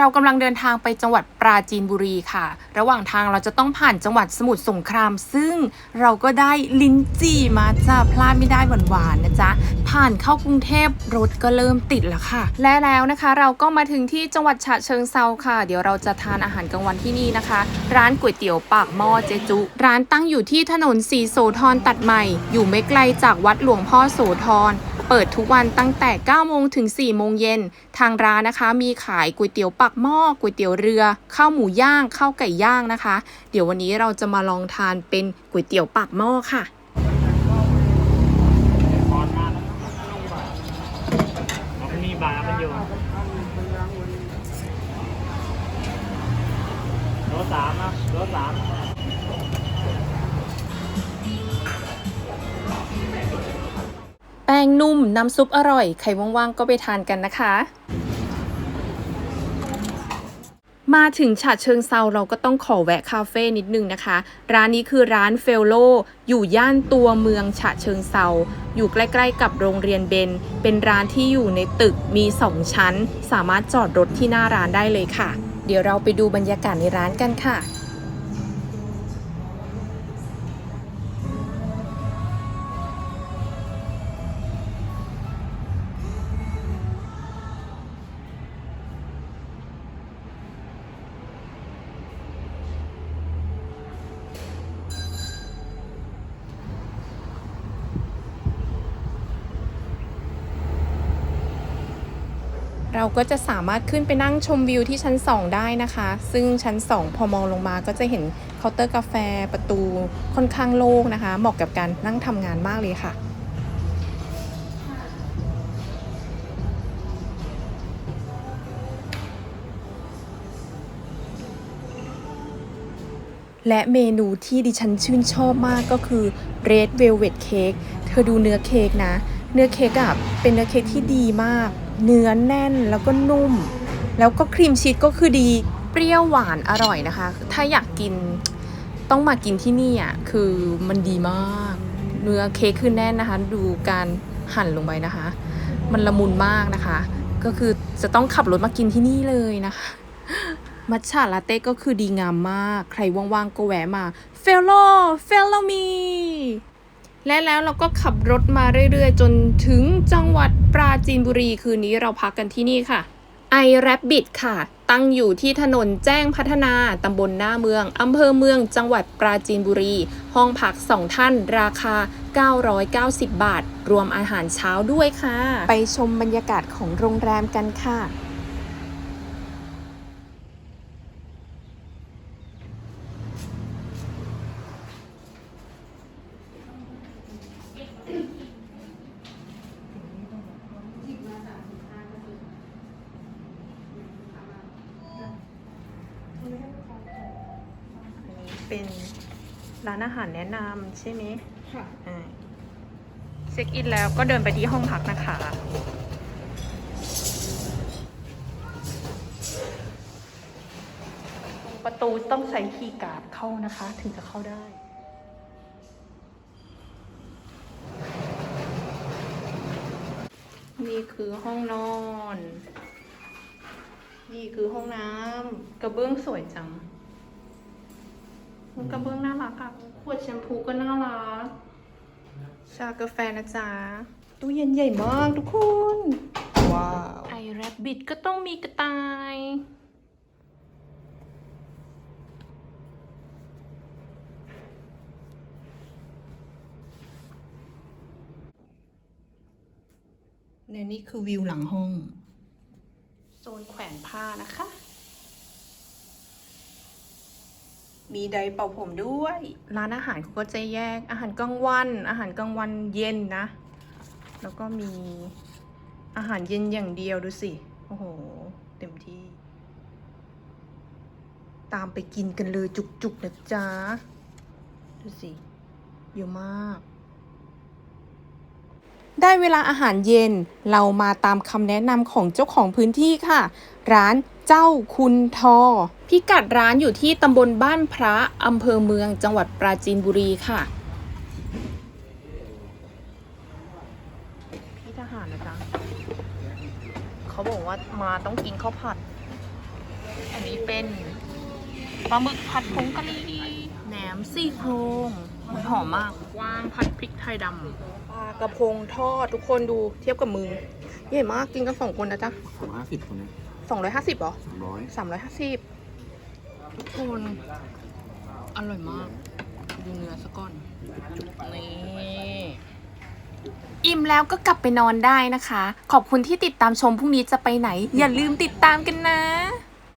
เรากำลังเดินทางไปจังหวัดปราจีนบุรีค่ะ ระหว่างทางเราจะต้องผ่านจังหวัดสมุทรสงคราม ซึ่งเราก็ได้ลิ้นจี่มาจ้าพลาดไม่ได้หวานๆนะจ๊ะ ผ่านเข้ากรุงเทพรถก็เริ่มติดแล้วค่ะ และแล้วนะคะเราก็มาถึงที่จังหวัดฉะเชิงเซาค่ะ เดี๋ยวเราจะทานอาหารกลางวันที่นี่นะคะ ร้านก๋วยเตี๋ยวปากหม้อเจจุ ร้านตั้งอยู่ที่ถนนสีโสธรตัดใหม่ อยู่ไม่ไกลจากวัดหลวงพ่อโสธรเปิดทุกวันตั้งแต่ 9 โมงถึง 4 โมงเย็น ทางร้านนะคะมีขายก๋วยเตี๋ยวปักหม้อก๋วยเตี๋ยวเรือ ข้าวหมูย่างข้าวไก่ย่างนะคะ เดี๋ยววันนี้เราจะมาลองทานเป็นก๋วยเตี๋ยวปักหม้อค่ะตอนมาแล้วมันมีบาร์มันอยู่โลสามนะโลสามแป้งนุ่ม น้ำซุปอร่อย ใครว่างๆ ก็ไปทานกันนะคะ มาถึงฉะเชิงเซาเราก็ต้องขอแวะคาเฟ่นิดนึงนะคะ ร้านนี้คือร้านเฟลโลอยู่ย่านตัวเมืองฉะเชิงเซาอยู่ใกล้ๆกับโรงเรียนเบน เป็นร้านที่อยู่ในตึกมี2ชั้น สามารถจอดรถที่หน้าร้านได้เลยค่ะ เดี๋ยวเราไปดูบรรยากาศในร้านกันค่ะ เราก็จะสามารถขึ้นไปนั่งชมวิวที่ชั้น 2 ได้นะคะ ซึ่งชั้น 2 พอมองลงมาก็จะเห็นเคาน์เตอร์กาแฟประตูค่อนข้างโล่งนะคะ เหมาะกับการนั่งทำงานมากเลยค่ะ และเมนูที่ดิฉันชื่นชอบมากก็คือ Red Velvet Cake เธอดูเนื้อเค้กนะ เนื้อเค้กอะเป็นเนื้อเค้กที่ดีมาก เนื้อแน่นแล้วก็นุ่ม แล้วก็ครีมชีสก็คือดี เปรี้ยวหวานอร่อยนะคะ ถ้าอยากกินต้องมากินที่นี่อะคือมันดีมาก เนื้อเค้กคือแน่นนะคะ ดูการหั่นลงไปนะคะ มันละมุนมากนะคะ ก็คือจะต้องขับรถมากินที่นี่เลยนะคะมัทฉะลาเต้ก็คือดีงามมาก ใครว่างๆก็แวะมา f e l l o f e l l o me และแล้วเราก็ขับรถมาเรื่อยๆ จนถึงจังหวัดปราจีนบุรีคืนนี้เราพักกันที่นี่ค่ะไอแรบบิ t ค่ะ ตั้งอยู่ที่ถนนแจ้งพัฒนา ตำบลหน้าเมือง อำเภอเมือง จังหวัดปราจีนบุรี ห้องพัก 2 ท่าน ราคา 990 บาท รวมอาหารเช้าด้วยค่ะ ไปชมบรรยากาศของโรงแรมกันค่ะ เป็นร้านอาหารแนะนำใช่ไหมค่ะอ่าเช็คอินแล้วก็เดินไปที่ห้องพักนะคะ ประตูต้องใช้คีย์การ์ดเข้านะคะ ถึงจะเข้าได้นี่คือห้องนอน นี่คือห้องน้ำกระเบื้องสวยจัง กระเบื้องน่ารักอะขวดแชมพูก็น่ารัก ชากาแฟนะจ๊ะ ตู้เย็นใหญ่มากทุกคน ว้าวไอแรบบิทก็ต้องมีกระต่าย เนี่ยนี่คือวิวหลังห้อง โซนแขวนผ้านะคะ มีไดเป่าผมด้วย ร้านอาหารเขาก็จะแยกอาหารกลางวัน อาหารกลางวันเย็นนะ แล้วก็มีอาหารเย็นอย่างเดียวดูสิ โอ้โห เต็มที่ ตามไปกินกันเลยจุกๆนะจ๊ะ ดูสิเยอะมาก ได้เวลาอาหารเย็น เรามาตามคำแนะนำของเจ้าของพื้นที่ค่ะ ร้านเจ้าคุณทอ พิกัดร้านอยู่ที่ตำบลบ้านพระอำเภอเมืองจังหวัดปราจีนบุรีค่ะพี่ทหารนะจ๊ะเขาบอกว่ามาต้องกินข้าวผัด อันนี้เป็นปลาหมึกผัดผงกะหรี่แหนมซี่โครง หอมมากว่างผัดพริกไทยดำปลากระพงทอดทุกคนดูเทียบกับมือใหญ่มากกินกันสองคนนะจ๊ะสองห้าสิบคนเนี้ยสองร้อยห้าสิบหรอสามร้อยสามร้อยห้าสิบทุกคนอร่อยมาก ดูเนื้อซะก่อนนี่อิ่มแล้วก็กลับไปนอนได้นะคะ ขอบคุณที่ติดตามชมพรุ่งนี้จะไปไหน อย่าลืมติดตามกันนะ